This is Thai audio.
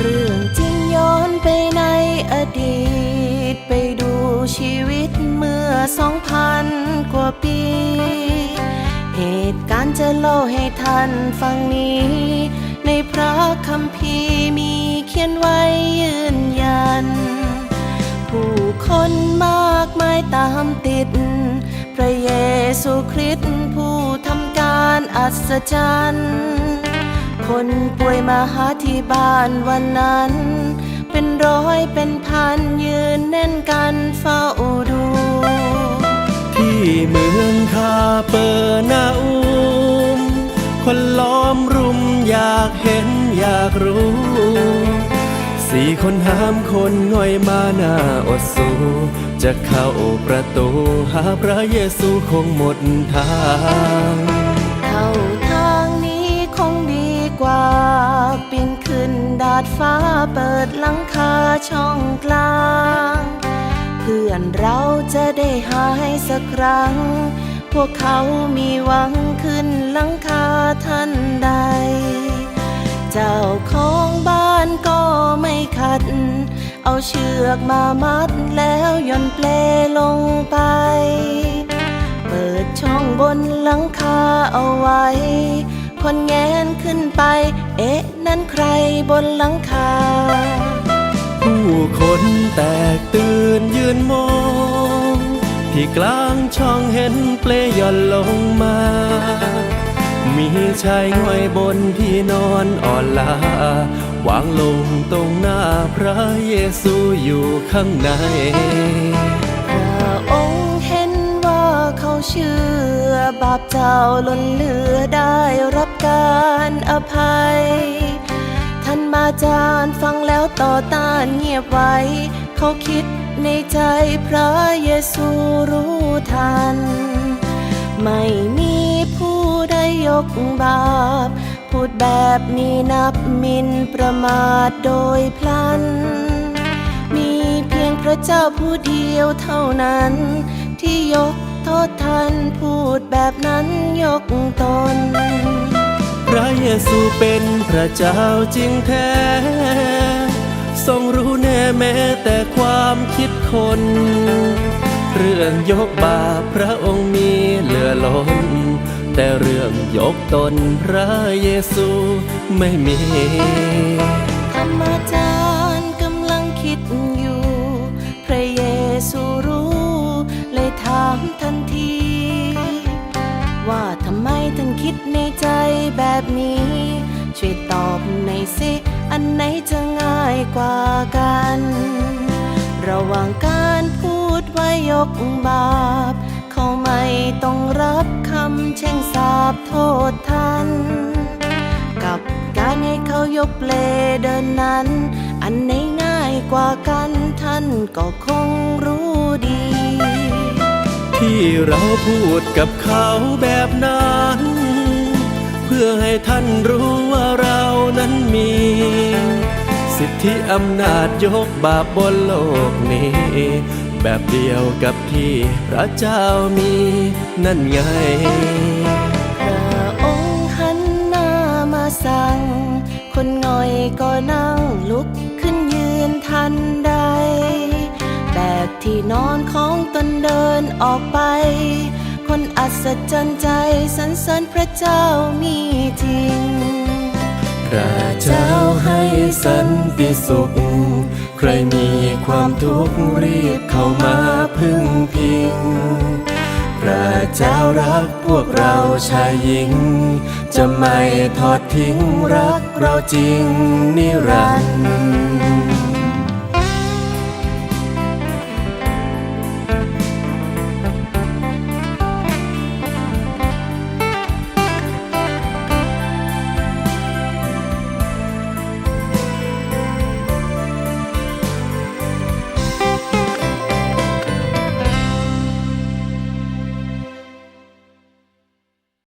เรื่อดีต ไปดูชีวิตเมื่อสองพันกว่าปี เหตุการณ์จะเล่าให้ท่านฟังนี้ ในพระคัมภีร์มีเขียนไว้ยืนยัน ผู้คนมากมายตามติด พระเยซูคริสต์ผู้ทำการอัศจรรย์ คนป่วยมาหาที่บ้านวันนั้น เป็นร้อยเป็นพันยืนแน่นกันเฝ้าดู ที่เมืองคาเปอร์นาอุมคนล้อมรุมอยากเห็นอยากรู้ สี่คนห้ามคนง่อยมาหน้าอดสู้จะเข้าประตูหาพระเยซูคงหมดทาง ดหลังคาช่องกลาง เพื่อนเราจะได้หายสักครั้ง พวกเขามีหวังขึ้นหลังคาทันใด เจ้าของบ้านก็ไม่ขัด เอาเชือกมามัดแล้วย่อนเปลลงไป เปิดช่องบนหลังคาเอาไว้ คนแงนขึ้นไป เอ๊ะ นั่นใครบนหลังคา ผู้คนแตกตื่นยืนมอง ที่กลางช่องเห็นเปลย่อนลงมา มีชายง่อยบนที่นอนอ่อนลาวางลงตรงหน้าพระเยซูอยู่ข้างในพระองค์เห็นว่าเขาเชื่อ บาปเจ้าล้นเหลือได้รับการอภัย ท่านมาจารย์ฟังแล้วต่อต้านเงียบไว้ เขาคิดในใจพระเยซูรู้ทัน ไม่มีผู้ใดยกบาป พูดแบบนี้นับมินประมาทโดยพลัน มีเพียงพระเจ้าผู้เดียวเท่านั้น ที่ยกโทษท่านพูดแบบนั้นยกตน พระเยซูเป็นพระเจ้าจริงแท้ ทรงรู้แน่แม้แต่ความคิดคน เรื่องยกบาปพระองค์มีเหลือล้น แต่เรื่องยกตนพระเยซูไม่มีธรรมจา คิดในใจแบบนี้ ช่วยตอบหน่อยสิ อันไหนจะง่ายกว่ากัน ระหว่างการพูดว่ายกบาป เขาไม่ต้องรับคำแช่งสาปโทษท่านกับการให้เขายกเลเดินนั้น อันไหนง่ายกว่ากันท่านก็คงรู้ดีที่เราพูดกับเขาแบบนั้น อให้ท่านรู้ว่าเรานั้นมี สิทธิอำนาจยกบาปบนโลกนี้ แบบเดียวกับที่พระเจ้ามีนั่นไงพระองค์หันหน้ามาสั่ง คนง่อยก็นั่งลุกขึ้นยืนทันใด แบกที่นอนของตนเดินออกไป คนอัศจรรย์ใจสรรเสริญพระเจ้ามีจริง พระเจ้าให้สันติสุข ใครมีความทุกข์รีบเข้ามาพึ่งพิง พระเจ้ารักพวกเราชายหญิง จะไม่ทอดทิ้งรักเราจริงนิรันดร์